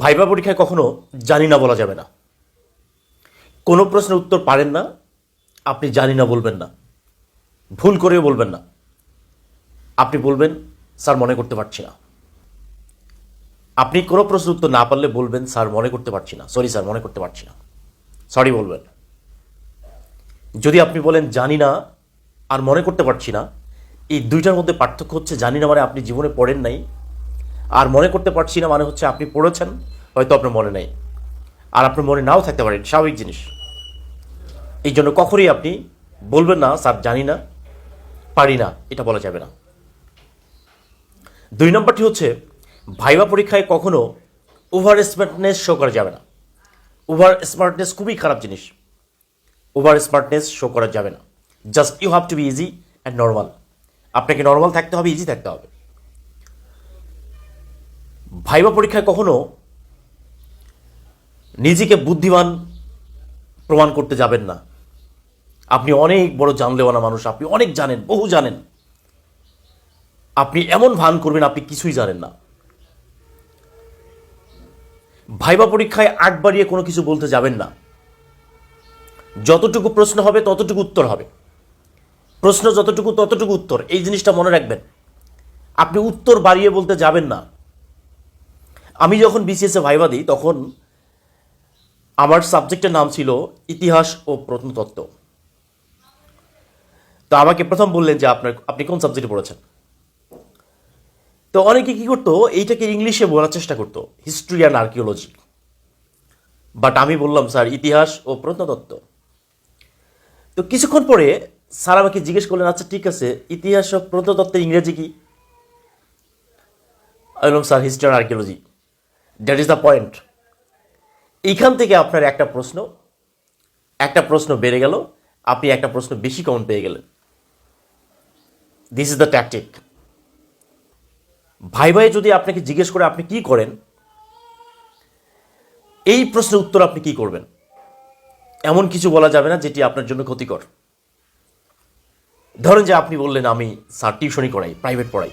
Viva পরীক্ষায় কখনো জানি না বলা যাবে না। কোনো প্রশ্নের উত্তর পারেন না, আপনি জানি না বলবেন না। ভুল করেও বলবেন না। আপনি বলবেন, স্যার, মনে করতে পারছি না। আপনি কোনো প্রশ্নের উত্তর না পারলে বলবেন, স্যার, মনে করতে পারছি না। সরি স্যার, মনে করতে পারছি না। সরি বলবেন। যদি আপনি বলেন, জানি না আর মনে করতে পারছি না, এই দুইটার মধ্যে পার্থক্য হচ্ছে, জানি না মানে আপনি জীবনে পড়েন নাই আর মনে করতে পারছি না মানে হচ্ছে আপনি পড়েছেন, হয়তো আপনার মনে নেই। আর আপনার মনে নাও থাকতে পারেন স্বাভাবিক জিনিস। এই জন্য কখনই আপনি বলবেন না, স্যার জানি না, পারি না, এটা বলা যাবে না। দুই নম্বরটি হচ্ছে, ভাইবা পরীক্ষায় কখনো ওভার স্মার্টনেস শো করা যাবে না। ওভার স্মার্টনেস খুবই খারাপ জিনিস। ওভার স্মার্টনেস শো করা যাবে না। Just you have to be easy and normal আপনাকে নর্মাল থাকতে হবে ইজি থাকতে হবে। ভাইবা পরীক্ষায় কখনো নিজেকে বুদ্ধিমান প্রমাণ করতে যাবেন না। আপনি অনেক বড় জানলেওয়ালা মানুষ, আপনি অনেক জানেন, বহু জানেন। আপনি এমন ভান করবেন, আপনি কিছুই জানেন না। ভাইবা পরীক্ষায় আট বাড়িয়ে কোনো কিছু বলতে যাবেন না। যতটুকু প্রশ্ন হবে, ততটুকু উত্তর হবে। প্রশ্ন যতটুকু, ততটুকু উত্তর। এই জিনিসটা মনে রাখবেন। আপনি উত্তর বাড়িয়ে বলতে যাবেন না। আমি যখন বিসিএসে ভাইবা দিই, তখন আমার সাবজেক্টের নাম ছিল ইতিহাস ও প্রত্নতত্ত্ব। তো আমাকে প্রথম বললেন যে আপনার, আপনি কোন সাবজেক্টে পড়েছেন? তো অনেকে কি করতো, এইটাকে ইংলিশে বলার চেষ্টা করতো হিস্ট্রি অ্যান্ড আর্কিওলজি বাট আমি বললাম, স্যার, ইতিহাস ও প্রত্নতত্ত্ব। তো কিছুক্ষণ পরে স্যার আমাকে জিজ্ঞেস করলেন আচ্ছা ঠিক আছে, ইতিহাস ও প্রত্নতত্ত্বের ইংরেজি কি? আমি বললাম, sir history and archaeology that is the point এইখান থেকে আপনার একটা প্রশ্ন একটা প্রশ্ন বেড়ে গেল, আপনি একটা প্রশ্ন বেশি কমন পেয়ে গেলেন। দিস ইজ দ্য ট্যাকটিক ভাই ভাই, যদি আপনাকে জিজ্ঞেস করে আপনি কি করেন, এই প্রশ্নের উত্তর আপনি কি করবেন? এমন কিছু বলা যাবে না যেটি আপনার জন্য ক্ষতিকর। ধরেন যে আপনি বললেন, আমি স্যার টিউশনই করাই, প্রাইভেট পড়াই।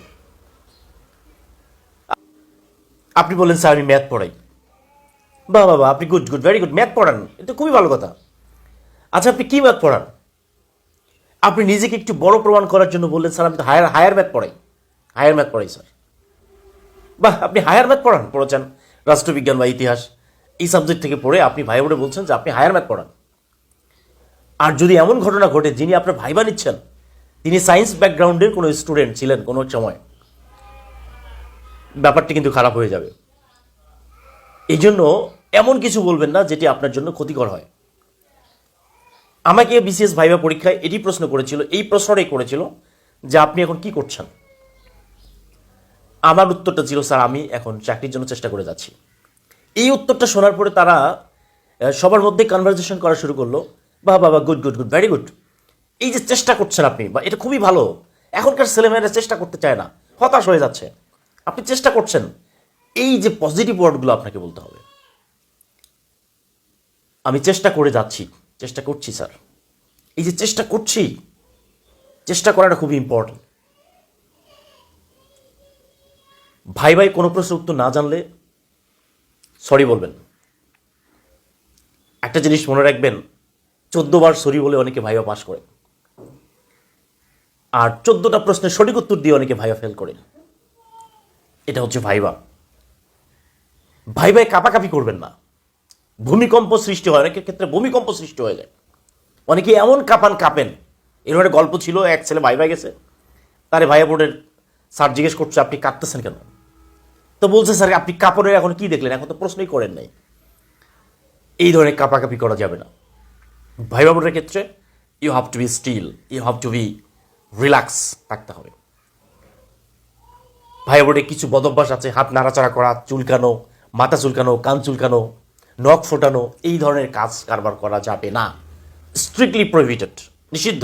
আপনি বললেন, স্যার, আমি ম্যাথ পড়াই। বাহ বাবা আপনি good good very good math পড়ান। এটা খুবই ভালো কথা। আচ্ছা আপনি কী ম্যাথ পড়ান? আপনি নিজেকে একটু বড় প্রমাণ করার জন্য বললেন, স্যার, আমি তো হায়ার হায়ার ম্যাথ পড়াই। হায়ার ম্যাথ পড়াই, স্যার। বাহ, আপনি হায়ার ম্যাথ পড়ান, পড়েছেন। রাষ্ট্রবিজ্ঞান বা ইতিহাস, এই সাবজেক্ট থেকে পড়ে আপনি ভাই বোনে বলছেন যে আপনি হায়ার ম্যাথ পড়ান। আর যদি এমন ঘটনা ঘটে যিনি আপনার ভাইবা নিচ্ছেন, তিনি সায়েন্স ব্যাকগ্রাউন্ডের কোনো স্টুডেন্ট ছিলেন কোনো সময় ব্যাপারটি কিন্তু খারাপ হয়ে যাবে। এই জন্য এমন কিছু বলবেন না যেটি আপনার জন্য ক্ষতিকর হয়। আমাকে বিসিএস ভাইবা পরীক্ষায় এটি প্রশ্ন করেছিল, এই প্রশ্নটাই করেছিল যে আপনি এখন কি করছেন? আমার উত্তরটা ছিল, স্যার, আমি এখন চাকরির জন্য চেষ্টা করে যাচ্ছি। এই উত্তরটা শোনার পরে তারা সবার মধ্যে কনভারসেশন করা শুরু করল বা বাবা good good good very good এই যে চেষ্টা করছেন আপনি, বা এটা খুবই ভালো, এখনকার ছেলেমেয়েরা চেষ্টা করতে চায় না, হতাশ হয়ে যাচ্ছে। আপনি চেষ্টা করছেন, এই যে পজিটিভ ওয়ার্ডগুলো আপনাকে বলতে হবে। আমি চেষ্টা করে যাচ্ছি, চেষ্টা করছি, স্যার। এই যে চেষ্টা করছি, চেষ্টা করাটা খুবই ইম্পর্টেন্ট ভাই ভাই কোনো প্রশ্নের উত্তর না জানলে সরি বলবেন। একটা জিনিস মনে রাখবেন, চোদ্দ বার সরি বলে অনেকে ভাইবা পাস করে। আর চোদ্দটা প্রশ্নের সঠিক উত্তর দিয়ে অনেকে ভাইয়া ফেল করে। এটা হচ্ছে ভাইবা। ভাই ভাই কাপাকাপি করবেন না। ভূমিকম্প সৃষ্টি হয়, অনেকের ক্ষেত্রে ভূমিকম্প সৃষ্টি হয়ে যায়। অনেকে এমন কাঁপান কাঁপেন। এরকম একটা গল্প ছিল, এক ছেলে ভাই ভাই গেছে। তারে ভাইয়া বোর্ডের স্যার জিজ্ঞেস করছে, আপনি কাঁদতেছেন কেন? তো বলছে, স্যার, আপনি কাপড়ের এখন কি দেখলেন? এখন তো প্রশ্নই করেন নাই। এই ধরনের কাপাকাপি করা যাবে না। ভাই বোর্ডের ক্ষেত্রে you have to be still you have to be relax থাকতে হবে। ভাই বোর্ডে কিছু বদভ্যাস আছে, হাত নাড়াচাড়া করা, চুলকানো, মাথা চুলকানো, কান চুলকানো, নখ ফোটানো, এই ধরনের কাজ কারবার করা যাবে না। স্ট্রিক্টলি প্রহিবিটেড নিষিদ্ধ,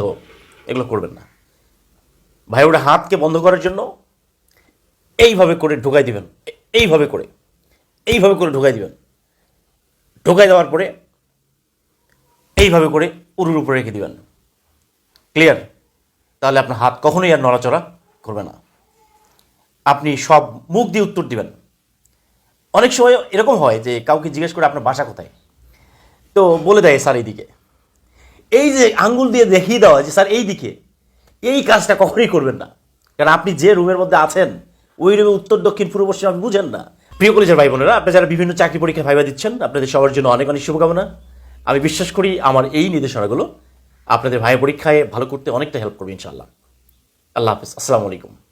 এগুলো করবেন না। ভাই ওটা হাতকে বন্ধ করার জন্য এইভাবে করে ঢোকাই দিবেন, এইভাবে করে এইভাবে করে ঢোকাই দিবেন। ঢোকাই দেওয়ার পরে এইভাবে করে উরুর উপরে রেখে দিবেন। ক্লিয়ার তাহলে আপনার হাত কখনোই আর নড়াচড়া করবে না। আপনি সব মুখ দিয়ে উত্তর দিবেন। অনেক সময় এরকম হয় যে কাউকে জিজ্ঞেস করে আপনার বাসা কোথায়? তো বলে দেয় স্যার এইদিকে। এই যে আঙ্গুল দিয়ে দেখিয়ে দেওয়া যে স্যার এই দিকে এই কাজটা কখনোই করবেন না। কারণ আপনি যে রুমের মধ্যে আছেন, ওই রুমে উত্তর, দক্ষিণ, পূর্ব, পশ্চিম আপনি বুঝেন না। প্রিয় কলেজের ভাই বোনেরা আপনি যারা বিভিন্ন চাকরি পরীক্ষা ভাইবা দিচ্ছেন, আপনাদের সবার জন্য অনেক অনেক শুভকামনা। আমি বিশ্বাস করি আমার এই নির্দেশনাগুলো আপনাদের ভাই পরীক্ষায় ভালো করতে অনেকটা হেল্প করবে ইনশাআল্লাহ। আল্লাহ হাফিজ। আসসালামু আলাইকুম।